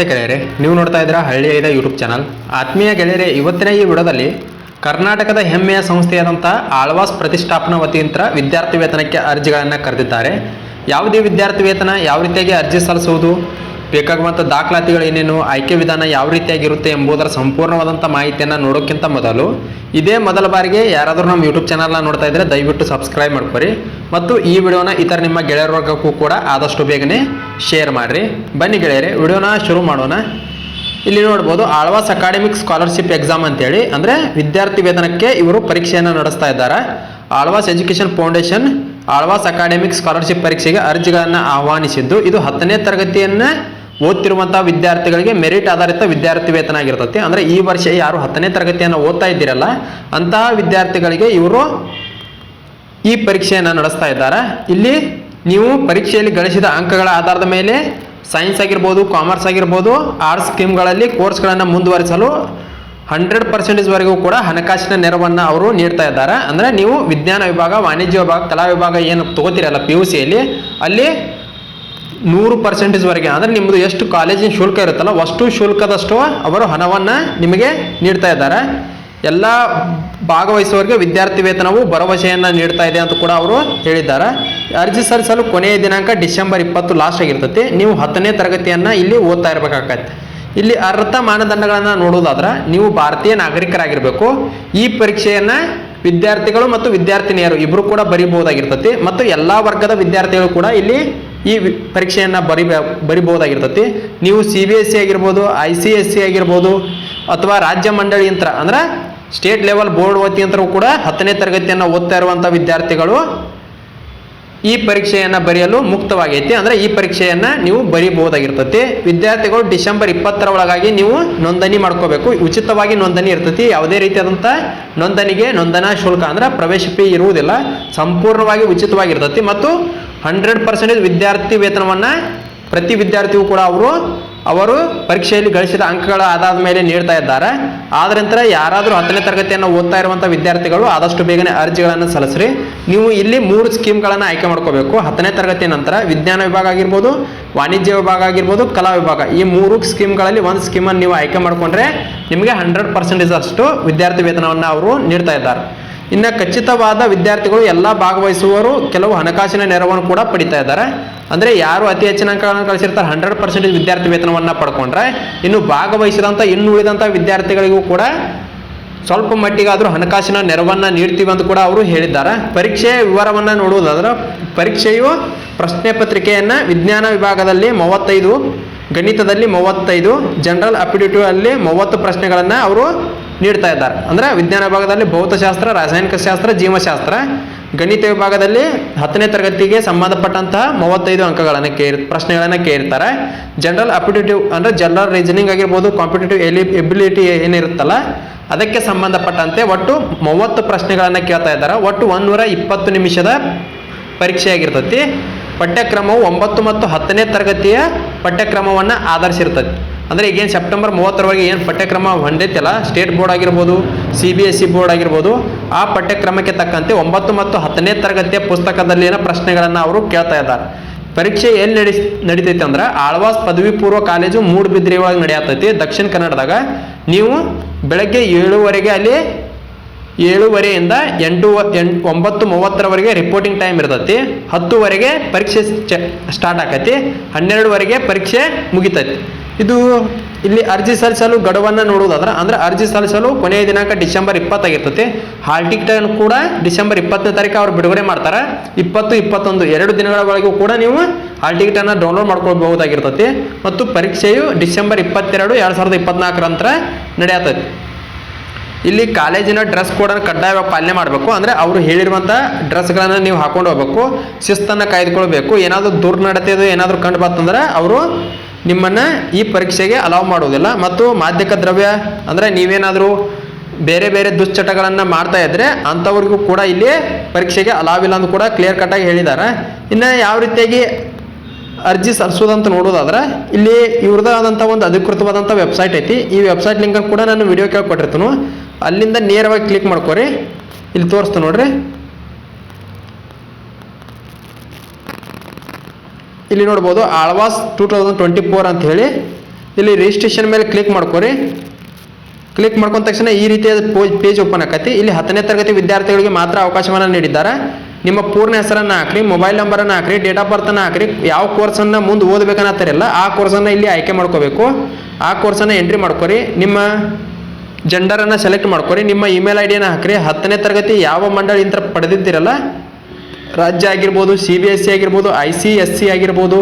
ನಮಸ್ತೆ ಗೆಳೆಯರೆ, ನೀವು ನೋಡ್ತಾ ಇದ್ದೀರಾ ಹಳ್ಳಿ ಐದ ಯೂಟ್ಯೂಬ್ ಚಾನಲ್ ಆತ್ಮೀಯ ಗೆಳೆಯರೆ, ಇವತ್ತಿನ ಈ ವಿಡಿಯೋದಲ್ಲಿ ಕರ್ನಾಟಕದ ಹೆಮ್ಮೆಯ ಸಂಸ್ಥೆಯಾದಂಥ ಆಳ್ವಾಸ್ ಪ್ರತಿಷ್ಠಾಪನಾ ವತಿಯಿಂದ ವಿದ್ಯಾರ್ಥಿ ವೇತನಕ್ಕೆ ಅರ್ಜಿಗಳನ್ನು ಕರೆದಿದ್ದಾರೆ. ಯಾವುದೇ ವಿದ್ಯಾರ್ಥಿ ವೇತನ ಯಾವ ರೀತಿಯಾಗಿ ಅರ್ಜಿ ಸಲ್ಲಿಸುವುದು ಬೇಕಾಗುವಂಥ ದಾಖಲಾತಿಗಳು ಏನೇನು, ಆಯ್ಕೆ ವಿಧಾನ ಯಾವ ರೀತಿಯಾಗಿರುತ್ತೆ ಎಂಬುದರ ಸಂಪೂರ್ಣವಾದಂಥ ಮಾಹಿತಿಯನ್ನು ನೋಡೋಕ್ಕಿಂತ ಮೊದಲು ಇದೇ ಮೊದಲ ಬಾರಿಗೆ ಯಾರಾದರೂ ನಮ್ಮ ಯೂಟ್ಯೂಬ್ ಚಾನಲ್ನ ನೋಡ್ತಾ ಇದ್ದರೆ ದಯವಿಟ್ಟು ಸಬ್ಸ್ಕ್ರೈಬ್ ಮಾಡ್ಕೊರಿ. ಮತ್ತು ಈ ವಿಡಿಯೋನ ಇತರ ನಿಮ್ಮ ಗೆಳೆಯರ ವರ್ಗಕ್ಕೂ ಕೂಡ ಆದಷ್ಟು ಬೇಗನೆ ಶೇರ್ ಮಾಡಿರಿ. ಬನ್ನಿ ಗೆಳೆಯರೆ, ವಿಡಿಯೋನ ಶುರು ಮಾಡೋಣ. ಇಲ್ಲಿ ನೋಡ್ಬೋದು, ಆಳ್ವಾಸ್ ಅಕಾಡೆಮಿಕ್ ಸ್ಕಾಲರ್ಶಿಪ್ ಎಕ್ಸಾಮ್ ಅಂತೇಳಿ, ಅಂದರೆ ವಿದ್ಯಾರ್ಥಿ ವೇತನಕ್ಕೆ ಇವರು ಪರೀಕ್ಷೆಯನ್ನು ನಡೆಸ್ತಾ ಇದ್ದಾರೆ. Alva's education foundation Alva's academic scholarship ಪರೀಕ್ಷೆಗೆ ಅರ್ಜಿಗಳನ್ನು ಆಹ್ವಾನಿಸಿದ್ದು. ಇದು ಹತ್ತನೇ ತರಗತಿಯನ್ನು ಓದ್ತಿರುವಂತಹ ವಿದ್ಯಾರ್ಥಿಗಳಿಗೆ ಮೆರಿಟ್ ಆಧಾರಿತ ವಿದ್ಯಾರ್ಥಿ ವೇತನ ಆಗಿರ್ತೈತಿ. ಅಂದರೆ ಈ ವರ್ಷ ಯಾರು ಹತ್ತನೇ ತರಗತಿಯನ್ನು ಓದ್ತಾ ಇದ್ದೀರಲ್ಲ ಅಂತಹ ವಿದ್ಯಾರ್ಥಿಗಳಿಗೆ ಇವರು ಈ ಪರೀಕ್ಷೆಯನ್ನು ನಡೆಸ್ತಾ ಇದ್ದಾರೆ. ಇಲ್ಲಿ ನೀವು ಪರೀಕ್ಷೆಯಲ್ಲಿ ಗಳಿಸಿದ ಅಂಕಗಳ ಆಧಾರದ ಮೇಲೆ ಸೈನ್ಸ್ ಆಗಿರ್ಬೋದು, ಕಾಮರ್ಸ್ ಆಗಿರ್ಬೋದು, ಆರ್ಟ್ಸ್ ಸ್ಕೀಮ್ಗಳಲ್ಲಿ ಕೋರ್ಸ್ಗಳನ್ನು ಮುಂದುವರಿಸಲು ಹಂಡ್ರೆಡ್ ಪರ್ಸೆಂಟೇಜ್ವರೆಗೂ ಕೂಡ ಹಣಕಾಸಿನ ನೆರವನ್ನು ಅವರು ನೀಡ್ತಾ ಇದ್ದಾರೆ. ಅಂದರೆ ನೀವು ವಿಜ್ಞಾನ ವಿಭಾಗ, ವಾಣಿಜ್ಯ ವಿಭಾಗ, ಕಲಾ ವಿಭಾಗ ಏನು ತಗೋತೀರಲ್ಲ ಪಿ ಯು ಸಿಯಲ್ಲಿ ಅಲ್ಲಿ ನೂರು ಪರ್ಸೆಂಟೇಜ್ವರೆಗೆ ಅಂದರೆ ನಿಮ್ಮದು ಎಷ್ಟು ಕಾಲೇಜಿನ ಶುಲ್ಕ ಇರುತ್ತಲ್ಲ ಅಷ್ಟು ಶುಲ್ಕದಷ್ಟು ಅವರು ಹಣವನ್ನು ನಿಮಗೆ ನೀಡ್ತಾ ಇದ್ದಾರೆ. ಎಲ್ಲ ಭಾಗವಹಿಸುವವರಿಗೆ ವಿದ್ಯಾರ್ಥಿ ವೇತನವು ಭರವಸೆಯನ್ನು ನೀಡ್ತಾ ಇದೆ ಅಂತ ಕೂಡ ಅವರು ಹೇಳಿದ್ದಾರೆ. ಅರ್ಜಿ ಸಲ್ಲಿಸಲು ಕೊನೆಯ ದಿನಾಂಕ ಡಿಸೆಂಬರ್ ಇಪ್ಪತ್ತು ಲಾಸ್ಟ್ ಆಗಿರ್ತೈತಿ. ನೀವು ಹತ್ತನೇ ತರಗತಿಯನ್ನು ಇಲ್ಲಿ ಓದ್ತಾ ಇರಬೇಕಾಗತ್ತೆ. ಇಲ್ಲಿ ಅರ್ಹತಾ ಮಾನದಂಡಗಳನ್ನು ನೋಡೋದಾದ್ರೆ ನೀವು ಭಾರತೀಯ ನಾಗರಿಕರಾಗಿರಬೇಕು. ಈ ಪರೀಕ್ಷೆಯನ್ನು ವಿದ್ಯಾರ್ಥಿಗಳು ಮತ್ತು ವಿದ್ಯಾರ್ಥಿನಿಯರು ಇಬ್ಬರು ಕೂಡ ಬರಿಬಹುದಾಗಿರ್ತತಿ ಮತ್ತು ಎಲ್ಲ ವರ್ಗದ ವಿದ್ಯಾರ್ಥಿಗಳು ಕೂಡ ಇಲ್ಲಿ ಈ ಪರೀಕ್ಷೆಯನ್ನ ಬರಿ ಬರಿಬಹುದಾಗಿರ್ತತಿ. ನೀವು ಸಿ ಬಿ ಎಸ್ ಸಿ ಆಗಿರ್ಬೋದು, ಐ ಸಿ ಎಸ್ ಸಿ ಆಗಿರ್ಬೋದು ಅಥವಾ ರಾಜ್ಯ ಮಂಡಳಿ ಯಂತ್ರ ಅಂದ್ರೆ ಸ್ಟೇಟ್ ಲೆವೆಲ್ ಬೋರ್ಡ್ ವತಿಯಂತ್ರವು ಕೂಡ ಹತ್ತನೇ ತರಗತಿಯನ್ನು ಓದ್ತಾ ಇರುವಂಥ ವಿದ್ಯಾರ್ಥಿಗಳು ಈ ಪರೀಕ್ಷೆಯನ್ನು ಬರೆಯಲು ಮುಕ್ತವಾಗೈತಿ. ಅಂದ್ರೆ ಈ ಪರೀಕ್ಷೆಯನ್ನು ನೀವು ಬರೀಬಹುದಾಗಿರ್ತತಿ. ವಿದ್ಯಾರ್ಥಿಗಳು ಡಿಸೆಂಬರ್ ಇಪ್ಪತ್ತರ ಒಳಗಾಗಿ ನೀವು ನೋಂದಣಿ ಮಾಡ್ಕೋಬೇಕು. ಉಚಿತವಾಗಿ ನೋಂದಣಿ ಇರ್ತೈತಿ. ಯಾವುದೇ ರೀತಿಯಾದಂಥ ನೋಂದಣಿಗೆ ನೋಂದಣಾ ಶುಲ್ಕ ಅಂದ್ರೆ ಪ್ರವೇಶ ಫೀ ಇರುವುದಿಲ್ಲ. ಸಂಪೂರ್ಣವಾಗಿ ಉಚಿತವಾಗಿರ್ತತಿ. ಮತ್ತು ಹಂಡ್ರೆಡ್ ಪರ್ಸೆಂಟೇಜ್ ವಿದ್ಯಾರ್ಥಿ ವೇತನವನ್ನು ಪ್ರತಿ ವಿದ್ಯಾರ್ಥಿಯೂ ಕೂಡ ಅವರು ಅವರು ಪರೀಕ್ಷೆಯಲ್ಲಿ ಗಳಿಸಿದ ಅಂಕಗಳ ಆಧಾರದ ಮೇಲೆ ನೀಡ್ತಾ ಇದ್ದಾರೆ. ಆದ ನಂತರ ಯಾರಾದರೂ ಹತ್ತನೇ ತರಗತಿಯನ್ನು ಓದ್ತಾ ಇರುವಂಥ ವಿದ್ಯಾರ್ಥಿಗಳು ಆದಷ್ಟು ಬೇಗನೆ ಅರ್ಜಿಗಳನ್ನು ಸಲ್ಲಿಸ್ರಿ. ನೀವು ಇಲ್ಲಿ ಮೂರು ಸ್ಕೀಮ್ಗಳನ್ನು ಆಯ್ಕೆ ಮಾಡ್ಕೋಬೇಕು. ಹತ್ತನೇ ತರಗತಿ ನಂತರ ವಿಜ್ಞಾನ ವಿಭಾಗ ಆಗಿರ್ಬೋದು, ವಾಣಿಜ್ಯ ವಿಭಾಗ ಆಗಿರ್ಬೋದು, ಕಲಾ ವಿಭಾಗ. ಈ ಮೂರು ಸ್ಕೀಮ್ಗಳಲ್ಲಿ ಒಂದು ಸ್ಕೀಮನ್ನು ನೀವು ಆಯ್ಕೆ ಮಾಡಿಕೊಂಡ್ರೆ ನಿಮಗೆ ಹಂಡ್ರೆಡ್ ಪರ್ಸೆಂಟೇಜ್ ಅಷ್ಟು ವಿದ್ಯಾರ್ಥಿ ವೇತನವನ್ನು ಅವರು ನೀಡ್ತಾ ಇದ್ದಾರೆ. ಇನ್ನು ಖಚಿತವಾದ ವಿದ್ಯಾರ್ಥಿಗಳು ಎಲ್ಲ ಭಾಗವಹಿಸುವವರು ಕೆಲವು ಹಣಕಾಸಿನ ನೆರವನ್ನು ಕೂಡ ಪಡಿತಾ ಇದ್ದಾರೆ. ಅಂದರೆ ಯಾರು ಅತಿ ಹೆಚ್ಚಿನ ಅಂಕಗಳನ್ನು ಕಳಿಸಿರ್ತಾರೆ? ಹಂಡ್ರೆಡ್ ಪರ್ಸೆಂಟೇಜ್ ವಿದ್ಯಾರ್ಥಿ ವೇತನವನ್ನು ಪಡ್ಕೊಂಡ್ರೆ. ಇನ್ನು ಭಾಗವಹಿಸಿದಂಥ ಇನ್ನು ಉಳಿದಂಥ ವಿದ್ಯಾರ್ಥಿಗಳಿಗೂ ಕೂಡ ಸ್ವಲ್ಪ ಮಟ್ಟಿಗಾದರೂ ಹಣಕಾಸಿನ ನೆರವನ್ನು ನೀಡ್ತೀವಿ ಅಂತ ಕೂಡ ಅವರು ಹೇಳಿದ್ದಾರೆ. ಪರೀಕ್ಷೆಯ ವಿವರವನ್ನು ನೋಡುವುದಾದ್ರೆ, ಪರೀಕ್ಷೆಯು ಪ್ರಶ್ನೆ ಪತ್ರಿಕೆಯನ್ನು ವಿಜ್ಞಾನ ವಿಭಾಗದಲ್ಲಿ ಮೂವತ್ತೈದು, ಗಣಿತದಲ್ಲಿ ಮೂವತ್ತೈದು ಜನರಲ್ ಅಪ್ಟಿಟ್ಯೂಡ್ ಅಲ್ಲಿ ಮೂವತ್ತು ಪ್ರಶ್ನೆಗಳನ್ನು ಅವರು ನೀಡ್ತಾ ಇದ್ದಾರೆ. ಅಂದರೆ ವಿಜ್ಞಾನ ವಿಭಾಗದಲ್ಲಿ ಭೌತಶಾಸ್ತ್ರ, ರಾಸಾಯನಿಕ ಶಾಸ್ತ್ರ, ಜೀವಶಾಸ್ತ್ರ, ಗಣಿತ ವಿಭಾಗದಲ್ಲಿ ಹತ್ತನೇ ತರಗತಿಗೆ ಸಂಬಂಧಪಟ್ಟಂತಹ ಮೂವತ್ತೈದು ಅಂಕಗಳನ್ನು ಕೇರಿ, ಪ್ರಶ್ನೆಗಳನ್ನು ಕೇಳ್ತಾರೆ ಜನರಲ್ ಅಪಿಟೇಟಿವ್ ಅಂದರೆ ಜನರಲ್ ರೀಸನಿಂಗ್ ಆಗಿರ್ಬೋದು ಕಾಂಪಿಟೇಟಿವ್ ಎಲಿ ಎಬಿಲಿಟಿ ಏನಿರುತ್ತಲ್ಲ, ಅದಕ್ಕೆ ಸಂಬಂಧಪಟ್ಟಂತೆ ಒಟ್ಟು ಮೂವತ್ತು ಪ್ರಶ್ನೆಗಳನ್ನು ಕೇಳ್ತಾ ಇದ್ದಾರೆ. ಒಟ್ಟು ಒಂದೂರ ಇಪ್ಪತ್ತು ನಿಮಿಷದ ಪರೀಕ್ಷೆಯಾಗಿರ್ತೈತಿ. ಪಠ್ಯಕ್ರಮವು ಒಂಬತ್ತು ಮತ್ತು ಹತ್ತನೇ ತರಗತಿಯ ಪಠ್ಯಕ್ರಮವನ್ನು ಆಧರಿಸಿರ್ತದೆ. ಅಂದರೆ ಈಗೇನು ಸೆಪ್ಟೆಂಬರ್ ಮೂವತ್ತರವರೆಗೆ ಏನು ಪಠ್ಯಕ್ರಮ ಹೊಂದೈತಲ್ಲ, ಸ್ಟೇಟ್ ಬೋರ್ಡ್ ಆಗಿರ್ಬೋದು C B S C board ಆಗಿರ್ಬೋದು, ಆ ಪಠ್ಯಕ್ರಮಕ್ಕೆ ತಕ್ಕಂತೆ ಒಂಬತ್ತು ಮತ್ತು ಹತ್ತನೇ ತರಗತಿಯ ಪುಸ್ತಕದಲ್ಲಿನ ಪ್ರಶ್ನೆಗಳನ್ನು ಅವರು ಕೇಳ್ತಾ ಇದ್ದಾರೆ. ಪರೀಕ್ಷೆ ಎಲ್ಲಿ ನಡಿ ನಡಿತೈತೆ ಅಂದ್ರೆ ಆಳ್ವಾಸ್ ಪದವಿ ಪೂರ್ವ ಕಾಲೇಜು ಮೂಡುಬಿದ್ರಿ ಒಳಗೆ ನಡೆಯತೈತಿ ದಕ್ಷಿಣ ಕನ್ನಡದಾಗ. ನೀವು ಬೆಳಗ್ಗೆ ಏಳುವರೆಗೆ ಅಲ್ಲಿ ಏಳುವರೆಯಿಂದ ಎಂಟು ಎಂಟು, ಒಂಬತ್ತು, ಮೂವತ್ತರವರೆಗೆ ರಿಪೋರ್ಟಿಂಗ್ ಟೈಮ್ ಇರ್ತೈತಿ. ಹತ್ತುವರೆಗೆ ಪರೀಕ್ಷೆ ಸ್ಟಾರ್ಟ್ ಆಕೈತಿ. ಹನ್ನೆರಡುವರೆಗೆ ಪರೀಕ್ಷೆ ಮುಗಿತೈತಿ. ಇದು ಇಲ್ಲಿ ಅರ್ಜಿ ಸಲ್ಲಿಸಲು ಗಡುವನ್ನು ನೋಡುವುದಾದ್ರೆ, ಅಂದ್ರೆ ಅರ್ಜಿ ಸಲ್ಲಿಸಲು ಕೊನೆಯ ದಿನಾಂಕ ಡಿಸೆಂಬರ್ ಇಪ್ಪತ್ತಾಗಿರ್ತೈತಿ. ಹಾಲ್ ಟಿಕೆಟ್ ಕೂಡ ಡಿಸೆಂಬರ್ ಇಪ್ಪತ್ತನೇ ತಾರೀಕು ಅವ್ರು ಬಿಡುಗಡೆ ಮಾಡ್ತಾರೆ. ಇಪ್ಪತ್ತು, ಇಪ್ಪತ್ತೊಂದು, ಎರಡು ದಿನಗಳ ಒಳಗೂ ಕೂಡ ನೀವು ಹಾಲ್ ಟಿಕೆಟನ್ನು ಡೌನ್ಲೋಡ್ ಮಾಡ್ಕೊಳ್ಬಹುದಾಗಿರ್ತೈತಿ. ಮತ್ತು ಪರೀಕ್ಷೆಯು ಡಿಸೆಂಬರ್ ಇಪ್ಪತ್ತೆರಡು, ಎರಡು ಸಾವಿರದ ಇಪ್ಪತ್ನಾಲ್ಕರ ನಂತರ ನಡೆಯತೈತಿ. ಇಲ್ಲಿ ಕಾಲೇಜಿನ ಡ್ರೆಸ್ ಕೋಡನ್ನು ಕಡ್ಡಾಯವಾಗಿ ಪಾಲನೆ ಮಾಡಬೇಕು. ಅಂದರೆ ಅವರು ಹೇಳಿರುವಂಥ ಡ್ರೆಸ್ಗಳನ್ನು ನೀವು ಹಾಕೊಂಡು ಹೋಗ್ಬೇಕು. ಶಿಸ್ತನ್ನು ಕಾಯ್ದುಕೊಳ್ಬೇಕು. ಏನಾದರೂ ದುರ್ನಡತೆದು ಏನಾದರೂ ಕಂಡು ಬಂತಂದ್ರೆ ಅವರು ನಿಮ್ಮನ್ನು ಈ ಪರೀಕ್ಷೆಗೆ ಅಲೌ ಮಾಡುವುದಿಲ್ಲ. ಮತ್ತು ಮಾದಕ ದ್ರವ್ಯ ಅಂದರೆ ನೀವೇನಾದರೂ ಬೇರೆ ಬೇರೆ ದುಶ್ಚಟಗಳನ್ನು ಮಾಡ್ತಾ ಇದ್ದರೆ ಅಂಥವ್ರಿಗೂ ಕೂಡ ಇಲ್ಲಿ ಪರೀಕ್ಷೆಗೆ ಅಲಾವಿಲ್ಲ ಅಂತ ಕೂಡ ಕ್ಲಿಯರ್ ಕಟ್ಟಾಗಿ ಹೇಳಿದ್ದಾರೆ. ಇನ್ನು ಯಾವ ರೀತಿಯಾಗಿ ಅರ್ಜಿ ಸಲ್ಲಿಸೋದಂತ ನೋಡೋದಾದ್ರೆ ಇಲ್ಲಿ ಇವ್ರದ್ದಾದಂಥ ಒಂದು ಅಧಿಕೃತವಾದಂಥ ವೆಬ್ಸೈಟ್ ಐತಿ. ಈ ವೆಬ್ಸೈಟ್ ಲಿಂಕನ್ನು ಕೂಡ ನಾನು ವಿಡಿಯೋ ಕೇಳ್ಕೊಟ್ಟಿರ್ತೀನಿ. ಅಲ್ಲಿಂದ ನೇರವಾಗಿ ಕ್ಲಿಕ್ ಮಾಡ್ಕೊರಿ. ಇಲ್ಲಿ ತೋರಿಸ್ತು ನೋಡ್ರಿ. ಇಲ್ಲಿ ನೋಡ್ಬೋದು Alva's two thousand twenty four ಅಂತ ಹೇಳಿ. ಇಲ್ಲಿ ರಿಜಿಸ್ಟ್ರೇಷನ್ ಮೇಲೆ ಕ್ಲಿಕ್ ಮಾಡ್ಕೊರಿ. ಕ್ಲಿಕ್ ಮಾಡ್ಕೊಂಡ ತಕ್ಷಣ ಈ ರೀತಿಯಾದ ಪೇಜ್ ಓಪನ್ ಆಕತಿ. ಇಲ್ಲಿ ಹತ್ತನೇ ತರಗತಿ ವಿದ್ಯಾರ್ಥಿಗಳಿಗೆ ಮಾತ್ರ ಅವಕಾಶವನ್ನು ನೀಡಿದ್ದಾರೆ. ನಿಮ್ಮ ಪೂರ್ಣ ಹೆಸರನ್ನು ಹಾಕ್ರಿ ಮೊಬೈಲ್ ನಂಬರನ್ನು ಹಾಕ್ರಿ ಡೇಟ್ ಆಫ್ ಬರ್ತನ್ನು ಹಾಕ್ರಿ, ಯಾವ ಕೋರ್ಸನ್ನು ಮುಂದೆ ಓದಬೇಕನ್ನತ್ತಾರಲ್ಲ, ಆ ಕೋರ್ಸನ್ನು ಇಲ್ಲಿ ಆಯ್ಕೆ ಮಾಡ್ಕೋಬೇಕು. ಆ ಕೋರ್ಸನ್ನು ಎಂಟ್ರಿ ಮಾಡ್ಕೊರಿ. ನಿಮ್ಮ ಜೆಂಡರನ್ನು ಸೆಲೆಕ್ಟ್ ಮಾಡ್ಕೊರಿ. ನಿಮ್ಮ ಇಮೇಲ್ ಐ ಡಿಯನ್ನು ಹಾಕ್ರಿ. ಹತ್ತನೇ ತರಗತಿ ಯಾವ ಮಂಡಳಿಯಿಂದ ಪಡೆದಿದ್ದೀರಲ್ಲ? ರಾಜ್ಯ ಆಗಿರ್ಬೋದು ಸಿ ಬಿ ಎಸ್ ಸಿ ಆಗಿರ್ಬೋದು ಐ ಸಿ ಎಸ್ ಸಿ ಆಗಿರ್ಬೋದು,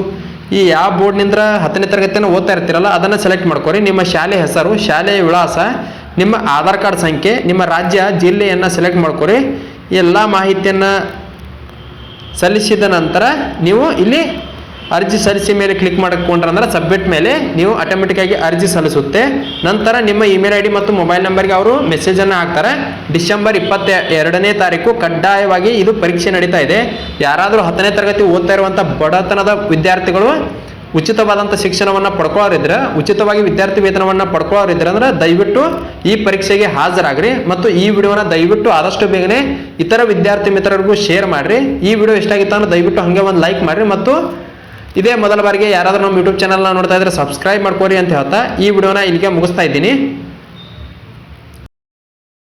ಈ ಯಾವ ಬೋರ್ಡ್ನಿಂದ ಹತ್ತನೇ ತರಗತಿಯನ್ನು ಓದ್ತಾ ಇರ್ತೀರಲ್ಲ, ಅದನ್ನು ಸೆಲೆಕ್ಟ್ ಮಾಡ್ಕೊರಿ. ನಿಮ್ಮ ಶಾಲೆ ಹೆಸರು ಶಾಲೆಯ ವಿಳಾಸ, ನಿಮ್ಮ ಆಧಾರ್ ಕಾರ್ಡ್ ಸಂಖ್ಯೆ, ನಿಮ್ಮ ರಾಜ್ಯ ಜಿಲ್ಲೆಯನ್ನು ಸೆಲೆಕ್ಟ್ ಮಾಡ್ಕೊರಿ. ಎಲ್ಲ ಮಾಹಿತಿಯನ್ನು ಸಲ್ಲಿಸಿದ ನಂತರ ನೀವು ಇಲ್ಲಿ ಅರ್ಜಿ ಸಲ್ಲಿಸಿ ಮೇಲೆ ಕ್ಲಿಕ್ ಮಾಡಿಕೊಂಡ್ರೆ ಅಂದ್ರೆ ಸಬ್ಮಿಟ್ ಮೇಲೆ ನೀವು ಆಟೋಮೆಟಿಕ್ ಆಗಿ ಅರ್ಜಿ ಸಲ್ಲಿಸುತ್ತೆ. ನಂತರ ನಿಮ್ಮ ಇಮೇಲ್ ಐ ಡಿ ಮತ್ತು ಮೊಬೈಲ್ ನಂಬರ್ಗೆ ಅವರು ಮೆಸೇಜನ್ನು ಹಾಕ್ತಾರೆ. ಡಿಸೆಂಬರ್ ಇಪ್ಪತ್ತ ಎರಡನೇ ತಾರೀಕು ಕಡ್ಡಾಯವಾಗಿ ಇದು ಪರೀಕ್ಷೆ ನಡೀತಾ ಇದೆ. ಯಾರಾದರೂ ಹತ್ತನೇ ತರಗತಿ ಓದ್ತಾ ಇರುವಂಥ ಬಡತನದ ವಿದ್ಯಾರ್ಥಿಗಳು ಉಚಿತವಾದಂಥ ಶಿಕ್ಷಣವನ್ನು ಪಡ್ಕೊಳ್ಳೋರಿದ್ರೆ ಉಚಿತವಾಗಿ ವಿದ್ಯಾರ್ಥಿ ವೇತನವನ್ನು ಪಡ್ಕೊಳ್ಳೋರಿದ್ರೆ ಅಂದ್ರೆ ದಯವಿಟ್ಟು ಈ ಪರೀಕ್ಷೆಗೆ ಹಾಜರಾಗ್ರಿ ಮತ್ತು ಈ ವಿಡಿಯೋನ ದಯವಿಟ್ಟು ಆದಷ್ಟು ಬೇಗನೆ ಇತರ ವಿದ್ಯಾರ್ಥಿ ಮಿತ್ರರಿಗೂ ಶೇರ್ ಮಾಡಿರಿ. ಈ ವಿಡಿಯೋ ಇಷ್ಟ ಆಗಿತ್ತು ಅಂದ್ರೆ ದಯವಿಟ್ಟು ಹಾಗೆ ಒಂದು ಲೈಕ್ ಮಾಡಿರಿ ಮತ್ತು ಇದೇ ಮೊದಲ ಬಾರಿಗೆ ಯಾರಾದರೂ ನಮ್ಮ ಯೂಟ್ಯೂಬ್ ಚಾನಲ್ನ ನೋಡ್ತಾ ಇದ್ರೆ ಸಬ್ಸ್ಕ್ರೈಬ್ ಮಾಡ್ಕೋರಿ ಅಂತ ಹೇಳ್ತಾ ಈ ವಿಡಿಯೋನ ಇಲ್ಲಿಗೆ ಮುಗಿಸ್ತಾ ಇದ್ದೀನಿ.